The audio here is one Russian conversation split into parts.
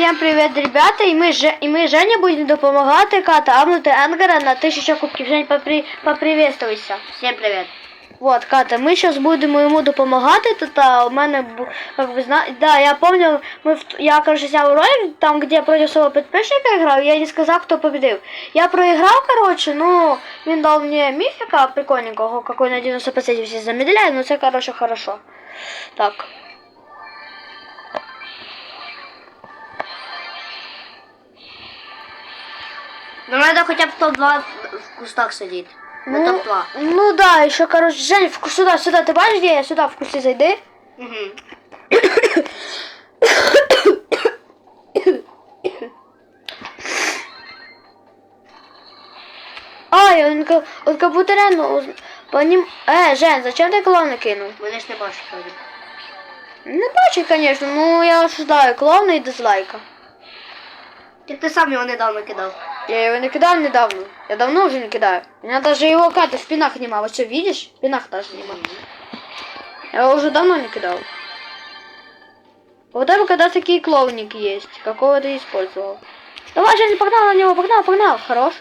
Всем привет, ребята! И мы, Же- и мы Женя будем допомагати Ката абнути Енгера на 1000 кубків. Жень, попри... поприветствуйся. Всем привет. Вот, Ката, ми зараз будемо йому допомагати. Тут а, у мене, як ви знаєте, да, я помню, ми в... я, короче, взяв ролик, там, где я проти свого підписника грав, я не сказав, хто победив. Я проіграв, короче, ну, він дав мені міфіка прикольненького, какой на 90% всі замедляє, ну це, короче, хорошо. Так. Ну надо хотя бы топ-2 в кустах сидеть. На Ну, топ-2. ну да, еще, короче, Жень, в... сюда, сюда, ты бачишь, где я? Сюда, в кусты зайди. Угу. Ай, он, ка- он как будто реально уз- по ним... Э, Жень, зачем ты клоуна кинул? Мене ж не бачиш вроде. Не бачу, конечно, ну я осуждаю клоуна и дизлайка. Так ти сам його недавно кидав. Я его не кидал недавно. Я давно уже не кидаю. У меня даже его карты в пинах нема. Вот что, видишь? В пинах даже нема. Я его уже давно не кидал. Вот это когда такие клоуники есть. Какого ты использовал? Давай, Женя, погнал на него, погнал, погнал. Хорош.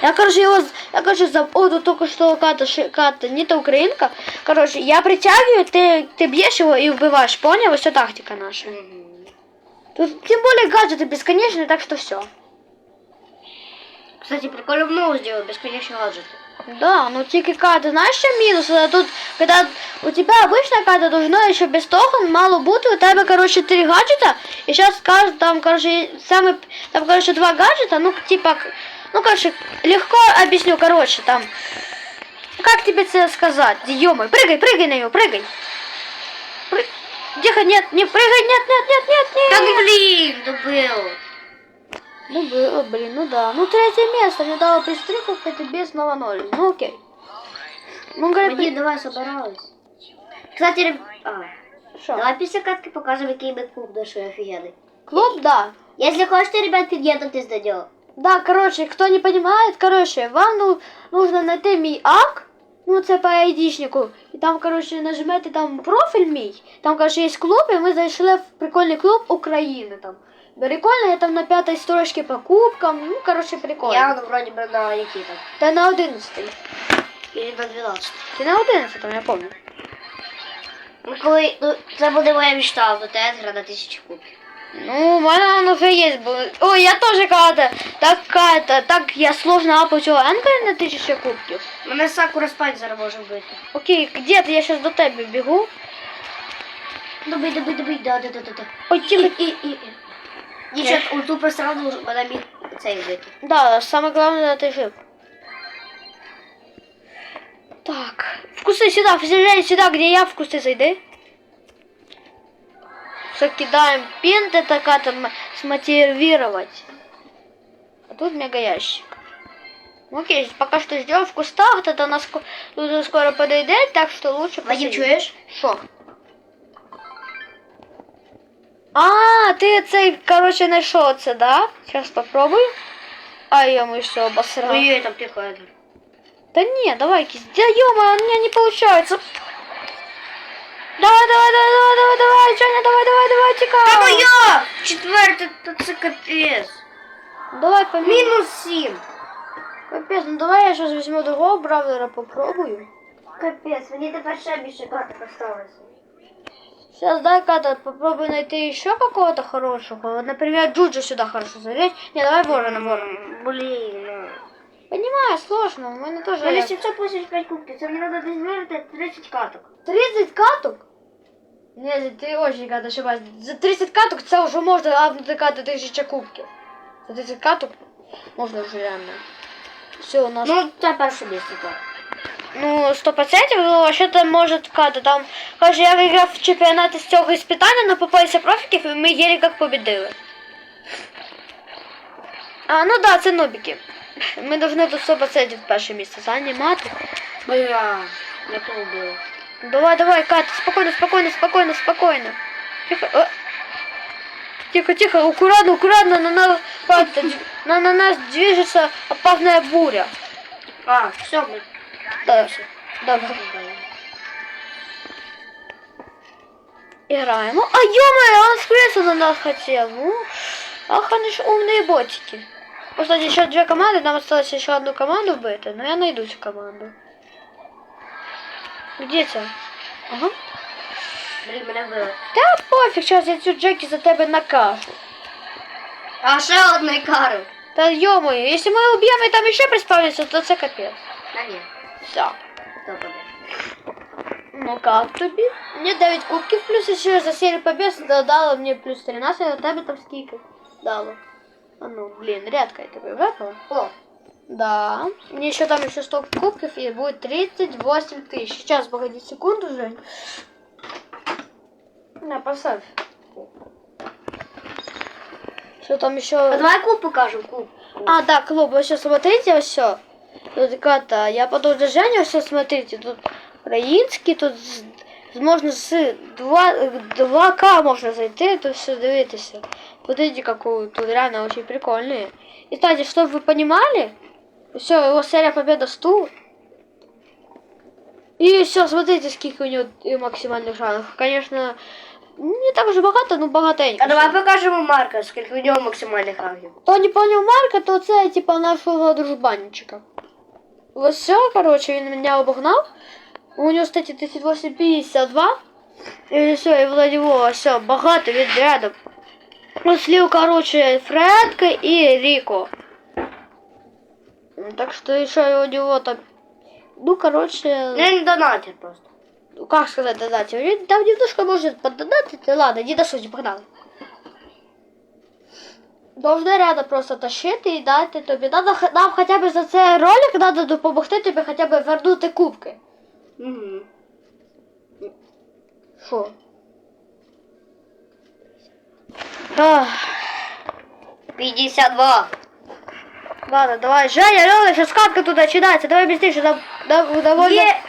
Я, короче, его... Я, короче, заб... О, тут только что Ката, ши- Ката, не та украинка. Короче, я притягиваю, ты, ты бьешь его и убиваешь. Понял? Что тактика наша. Тут тем более гаджеты бесконечные, так что все. Кстати, прикольно много сделал, бесконечный гаджет. Да, ну тільки карта, знаєш, що мінус? Е, Тут, когда у тебя обычная карта должна еще без того мало бути, у тебе, короче, три гаджета, и сейчас каждый, там, короче, самый, там, короче, два гаджета, ну, типа, к- ну, короче, легко объясню, короче, там, как тебе это сказать, ё прыгай, прыгай на нее, прыгай. Пры- Тихо, нет, не прыгай, нет, нет, нет, нет, нет. Так блин, добил. Ну было, блин, ну да. Ну третье место мне дало пристриков, это без снова ноль. Ну окей. Ну, говорит, Мені давай собирались. Кстати, реб... а, Что? давай після катки покажем, який ми клуб нашої офігенний. Клуб, да. Если хочете, ребят, під'єднати з Дадьо. Да, короче, кто не понимает, короче, вам ну, нужно найти мій ак, ну це по айдішнику, і там, короче, нажмете там профіль мій, там, короче, є клуб, і ми зайшли в прикольний клуб України там. Прикольно, я там на пятой строчке по кубкам, ну, короче, прикольно. Я ну, вроді би на який там. Та на 11 Или на 12. Ти на 11 я помню. Ну, коли, ну, це буде моя мечта, до театра на тисячу кубків. Ну, у мене воно вже є. Бо... Ой, я теж когда так, когда так я сложно цього енкера на тисячу кубків. Мене Сакура спать зараз може вбити. Окей, где ти? Я сейчас до тебе бігу. Добий, добий, добий, да, да, да, да, да. Ой, тихо. І, і, і. Дівчат, у ту пространку мене міг цей вбити. Да, самое главное, ты жив. Так, вкусы сюда, Жень, сюда, где я, вкусы зайди. Все, кидаем пинт, это как-то м- смотивировать. А тут мега ящик. Ну, Окей, пока что ждем в кустах, это нас ко- дуже скоро подойдет, так что лучше Вадим, посидеть. чуєш? А, ти цей, короче, знайшов це, да? Сейчас попробую. Ай, я мы все обосрал. Ой-ой, там тихо. Едер. Да не, давай, кис. Да ё у меня не получается. Давай, давай, давай, давай, давай, давай, Женя, давай, давай, давай, Та тікай. моя! Четверте, то це капець. Давай, помимо. Мінус сім. Капец, ну давай я сейчас возьму другого бравлера, попробую. Капець, мені тепер ще більше карток осталося. Сейчас дай Ката попробуй найти еще какого-то хорошего. Вот, например, Джуджи сюда хорошо залезть. Не, давай ворона, ворона. Блін, ну. Понимаю, сложно, у меня У тоже... мене 785 кубків, це мені треба десь виграти 30 карток. 30 каток? Не, ты очень когда ошибаешься. За 30 каток це вже можна апнути кати 1000 кубків. За 30 каток можна вже реально. Все, у нас... Ну, це перше місце, так. Ну, 100%, ну, вообще-то может ката там. Каже, я виграв в чемпіонаті з цього іспитання, але попалися профіків, і ми єлі як побідили. А, ну да, це нубики. Ми повинні тут 100% перше місце займати. Бля, я полюбила. Давай, давай, Катя, спокойно, спокойно, спокойно, спокойно. Тихо, э. Тихо, тихо, аккуратно, аккуратно, на нас, Катя, дв- на, на нас движется опасная буря. А, все, ми. Да, давай. Играем. Ну, а ё он скрыться на нас хотел. Ну, Ах, они ж умные ботики. Ну, Кстати, еще две команды, нам осталось еще одну команду вбити, но я найду цю команду. Где це? Ага. Блін, мене вбили. Та пофіг, зараз я цю Джекі за тебе накажу. А ще одної кари. Та ё-моё, если мы убьем и там еще приспавнится, то це капец. Та ні. Все. Хто побіг? Ну как тобі? Мне 9 кубків плюс еще за серию побед дало мне плюс 13, а тебе там скільки дало? А ну, блин, редко я тебе випало. О, Да. Мне еще там еще 100 кубков и будет 38 тысяч. Сейчас, погоди секунду, Жень. На, поставь. Что там еще? а давай куб покажемо, куб. А, да, клуб, вы сейчас смотрите, все. Тут как-то, я потом до Жени все смотрите, тут український, тут з- можна з 2, 2К можна зайти, тут все дивитися. Смотрите, какую, тут реально очень прикольные. И, кстати, чтобы вы понимали, все, его серия победа 100. И все, смотрите, сколько у него и максимальных шансов. Конечно, не так уж багато, но богатенько. А давай покажемо Марка, скільки у нього максимальних рангів. Хто не понял Марка, то це типа нашого дружбанчика. Вот все, короче, він мене обогнав. У нього, кстати, 1852. І все, і вроде во, все, багато він рядом. Ну, слив, короче, Фредка и Рико. Так что еще у него там... Ну, короче... Не донатір просто. ну, как сказать, додать? Він Там немножко может поддонатить, ладно, не до сути, погнали. Должны рядом просто тащити і дати тобі. Надо, х- нам хоча б за цей ролик надо допомогти тобі хоча б вернути кубки. Угу. Що? Ах, 52. ладно, давай, Женя, Лёля, сейчас катка тут начинается, давай быстрее, нам, нам довольно Є!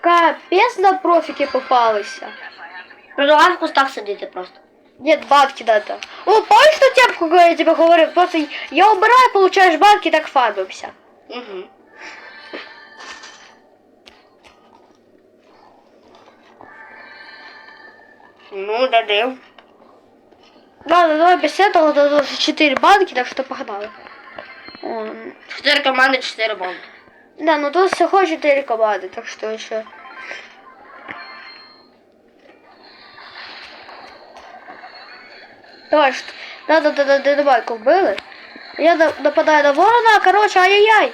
капец на профіки попалися. Ну давай в кустах сидіти просто. Нет, бабки надо. О, помнишь ту темку, которую я тебе говорил? Просто я убираю, получаешь банки, так фармимся. Угу. Ну, дадим. Ладно, давай без этого, до 4 банки, так что погнали. О, Чотири команди, чотири банки. Да, ну тут всего 4 команды, так что еще. Давай, что... Надо до до динамайку вбили. Я на- нападаю на ворона, короче, ай-яй-яй.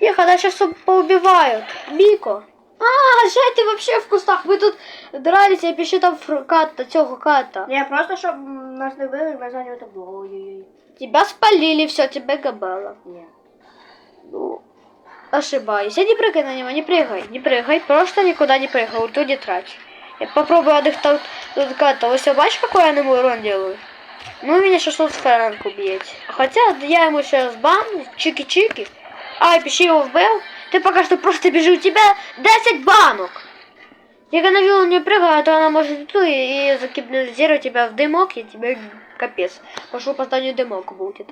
Их, она сейчас поубивают. Мико. А, Жень, ты вообще в кустах. Мы тут дрались, я пишу там ката, цього ката. Ні, просто щоб м, нас не били, ми зайняли табло. Ой-ой-ой. Тебя спалили, все, тебе габело. Ні. Ну, ошибаюсь. не прыгай на него, не прыгай, не прыгай, просто никуда не прыгай, ульту не трать. Я попробую отдыхать тут как-то. Вы все бачите, какой я ему урон делаю? Ну, меня сейчас тут Ферранг убьет. Хотя я ему сейчас бам, чики-чики. Ай, пиши его вбил. Ты пока что просто бежи, у тебя 10 банок. Если на виллу не прыгаю, то она может и ту и, и закипнозировать тебя в дымок, и тебе капец. Пошел по зданию дымок будет.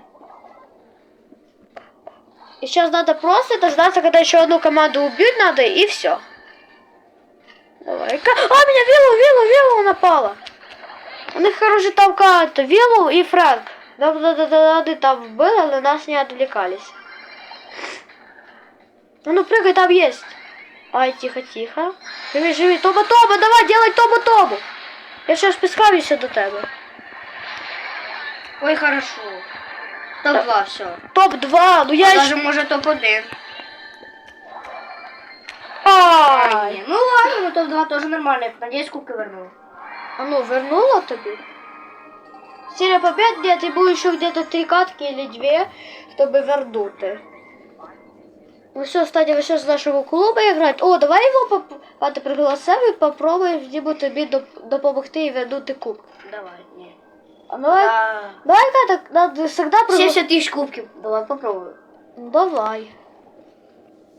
И сейчас надо просто дождаться, когда еще одну команду убить надо, и все. Давай-ка. А, меня Виллу, Виллу, Виллу напала. У них, короче, там как-то Виллу и Фрэнк. Да, да, да, да, да, там было, но нас не отвлекались. А ну прыгай, там есть. Ай, тихо, тихо. Живи, живи. Тоба, Тоба, давай, делай Тобу, Тобу. Я сейчас пискаюся до тебе. Ой, хорошо. Топ-2, все. Топ-2, ну я А ще... даже може топ-1. Ай. Ні, Ну ладно, ну топ-2 тоже нормально. Я надеюсь, кубки вернула. А ну, вернула тобі? Серия побед, где ты будешь еще где-то три катки или две, чтобы вернуть. Ну все, кстати, вы сейчас с нашего клуба играть. О, давай его поп... а, ти пригласив і попробуй йому тобі доп- допомогти і вернути куб. Давай, ні. А ну, давай, Да. давай так, надо всегда пригла- 70 тисяч кубків. Давай попробую. Ну, Давай.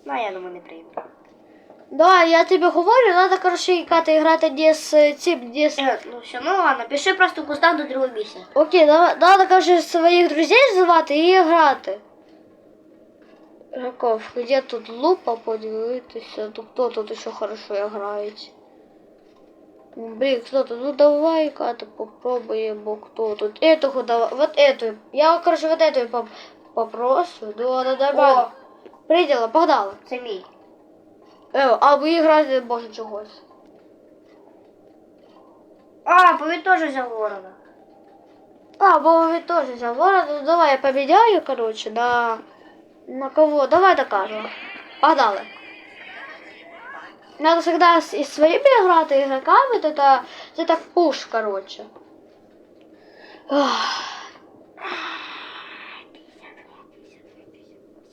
Ну, я думаю, не прийду. Давай, я тобі говорю, надо, короче, Ката, грати не з цим, не з... Е, Ну все, ну ладно, пиши просто в кустах до другого місця. Окей, давай, надо, короче, своїх друзей звати і грати. Жаков, где тут лупа подивитися? Тут хто тут ще хорошо грає? Блин, кто тут? Ну давай-ка попробуем, бо кто тут. Эту давай, вот эту. Я, короче, вот эту поп попрошу. Да, да, да, да. Приділа, погнали. Це мій. Е, а ви граєте, боже, чогось. А, бо він теж взяв ворона. А, бо ви теж взяв ворона. Ну давай я поміняю, короче, на... На кого? Давай докажемо. Погнали. Надо всегда із своїми грати ігроками, то це, це так пуш, короче. Ах.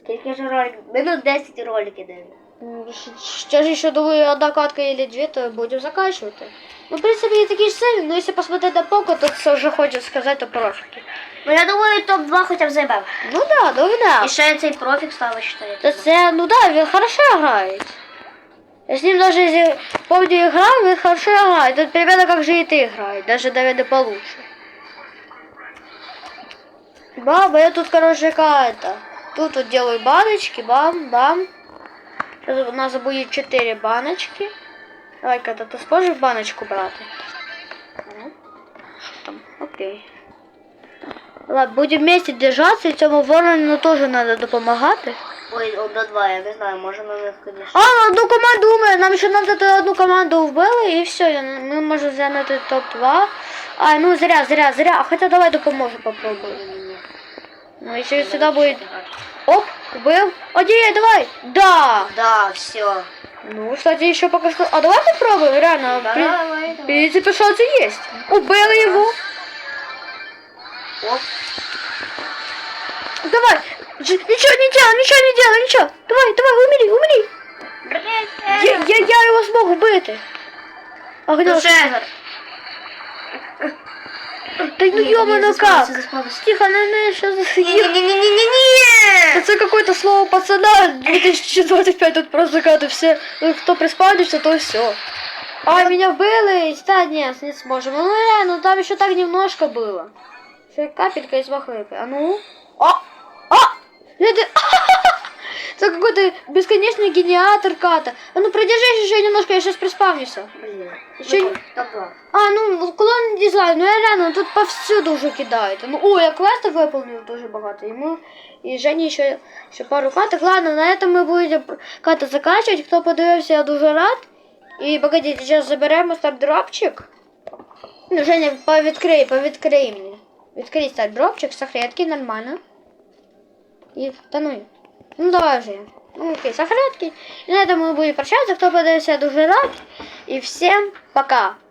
Скільки ж роликів? Минут 10 роликів дивимо. Ну, Сейчас еще, думаю, одна катка или две, то будем заканчивать. Ну, в принципе, не такие же цели, но если посмотреть на полку, то все уже хочет сказать о профике. Ну я думаю, топ-2 хоча б займав. Ну да, ну да. І ще цей профік стало считаю. То це, ну да, він хорошо играет. Я с ним даже, если помню, играл, он хорошо играет. Тут примерно как же и ты играет, даже, наверное, получше. Баба, я тут, короче, какая-то. Тут вот делаю баночки, бам, бам. Сейчас У нас будет 4 баночки. Давай-ка, ты сможешь баночку брать? Ну, Что там? Окей. Ладно, будем вместе держаться, и цьому ворону тоже надо допомагати. Ой, одна-два, я не знаю, може ми них, А, ну, одну команду ми, нам ще треба одну команду вбили і все, ми можемо зайняти топ-2. А, ну зря, зря, зря. Хоча давай допоможу, попробуй. Ну, якщо сюди буде... Оп, убил. Один, давай. Да. Да, все. Ну, кстати, еще пока что... А давай попробуем, реально. в при- Давай, В принципе, шансы есть. Убили его. Оп. Давай. Ж- Ничего не делай, ничего не делай, ничего. Давай, давай, умри, умри. Я, я, я його змог вбити. А где Ну, Шегар. Та ну ёману как? Тихо, не, не, сейчас Ні-ні-ні-ні-ні! Это какое-то слово пацана 2025 тут просто когда ты все, ну, кто приспавнится, то все. А, меня вбили, да, нет, не сможем. Ну, реально, там еще так немножко было. Еще капелька из махлыка. А ну? А! А! Это... Это какой-то бесконечный генератор ката. А ну продержись еще немножко, я сейчас приспавнюсь. Блін. Ще- Ну, Топ-2. А, ну, клон дизайн, ну я реально, тут повсюду уже кидают. Ну, о, я квестов выполнил тоже богато. И мы, и Женя еще, еще пару каток. Ладно, на этом мы будем ката заканчивать. Кто подивився, я дуже рад. И погодите, сейчас заберемо стардропчик. Ну, Женя, повідкрий, повідкрий мені. Відкрий стардропчик, сахретки, нормально. И, та ну, ну давай уже. Ну, окей, сахретки. И на этом мы будем прощаться. Кто подивився, я дуже рад. И всем пока.